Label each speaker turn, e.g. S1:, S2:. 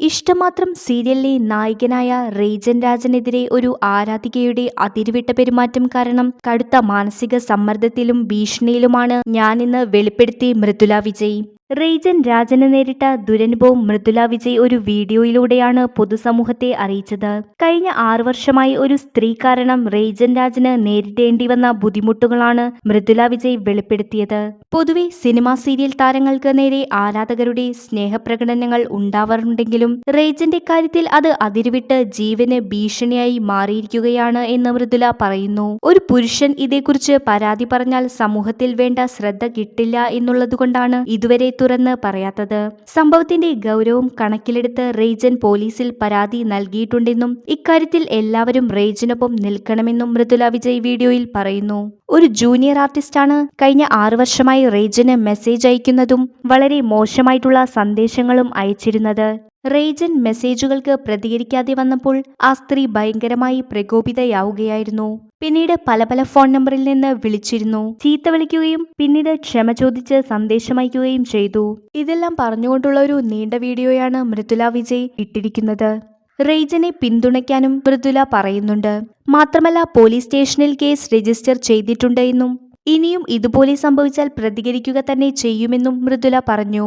S1: ഇഷ്ടമാത്രം സീരിയലിലെ നായകനായ റേജൻ രാജനെതിരെ ഒരു ആരാധികയുടെ അതിരുവിട്ട പെരുമാറ്റം കാരണം കടുത്ത മാനസിക സമ്മർദ്ദത്തിലും ഭീഷണിയിലുമാണ് ഞാനിന്ന് വെളിപ്പെടുത്തി മൃദുല വിജയ്. റേജൻ രാജന് നേരിട്ട ദുരനുഭവം മൃദുല വിജയ് ഒരു വീഡിയോയിലൂടെയാണ് പൊതുസമൂഹത്തെ അറിയിച്ചത്. കഴിഞ്ഞ ആറു വർഷമായി ഒരു സ്ത്രീ കാരണം റെയ്ജൻ രാജന് നേരിടേണ്ടി വന്ന ബുദ്ധിമുട്ടുകളാണ് മൃദുല വിജയ് വെളിപ്പെടുത്തിയത്. പൊതുവെ സിനിമാ സീരിയൽ താരങ്ങൾക്ക് നേരെ ആരാധകരുടെ സ്നേഹപ്രകടനങ്ങൾ ഉണ്ടാവാറുണ്ടെങ്കിലും റെയ്ജന്റെ കാര്യത്തിൽ അത് അതിരുവിട്ട് ജീവന് ഭീഷണിയായി മാറിയിരിക്കുകയാണ് എന്ന് മൃദുല പറയുന്നു. ഒരു പുരുഷൻ ഇതേക്കുറിച്ച് പരാതി പറഞ്ഞാൽ സമൂഹത്തിൽ വേണ്ട ശ്രദ്ധ കിട്ടില്ല എന്നുള്ളതുകൊണ്ടാണ് ഇതുവരെ തുറന്ന് പറയാത്തത്. സംഭവത്തിന്റെ ഗൗരവം കണക്കിലെടുത്ത് റേജൻ പോലീസിൽ പരാതി നൽകിയിട്ടുണ്ടെന്നും ഇക്കാര്യത്തിൽ എല്ലാവരും റേജിനൊപ്പം നിൽക്കണമെന്നും മൃദുല വിജയ് വീഡിയോയിൽ പറയുന്നു. ഒരു ജൂനിയർ ആർട്ടിസ്റ്റാണ് കഴിഞ്ഞ ആറു വർഷമായി റേജന് മെസ്സേജ് അയക്കുന്നതും വളരെ മോശമായിട്ടുള്ള സന്ദേശങ്ങളും അയച്ചിരുന്നത്. റേജൻ മെസ്സേജുകൾക്ക് പ്രതികരിക്കാതെ വന്നപ്പോൾ ആ സ്ത്രീ ഭയങ്കരമായി പ്രകോപിതയാവുകയായിരുന്നു. പിന്നീട് പല പല ഫോൺ നമ്പറിൽ നിന്ന് വിളിച്ചിരുന്നു. ചീത്ത വിളിക്കുകയും പിന്നീട് ക്ഷമ ചോദിച്ച് സന്ദേശമയക്കുകയും ചെയ്തു. ഇതെല്ലാം പറഞ്ഞുകൊണ്ടുള്ള ഒരു നീണ്ട വീഡിയോയാണ് മൃദുല വിജയ് ഇട്ടിരിക്കുന്നത്. റെയ്ജനെ പിന്തുണയ്ക്കാനും മൃദുല പറയുന്നുണ്ട്. മാത്രമല്ല പോലീസ് സ്റ്റേഷനിൽ കേസ് രജിസ്റ്റർ ചെയ്തിട്ടുണ്ട് എന്നും ഇനിയും ഇതുപോലെ സംഭവിച്ചാൽ പ്രതികരിക്കുക തന്നെ ചെയ്യുമെന്നും മൃദുല പറഞ്ഞു.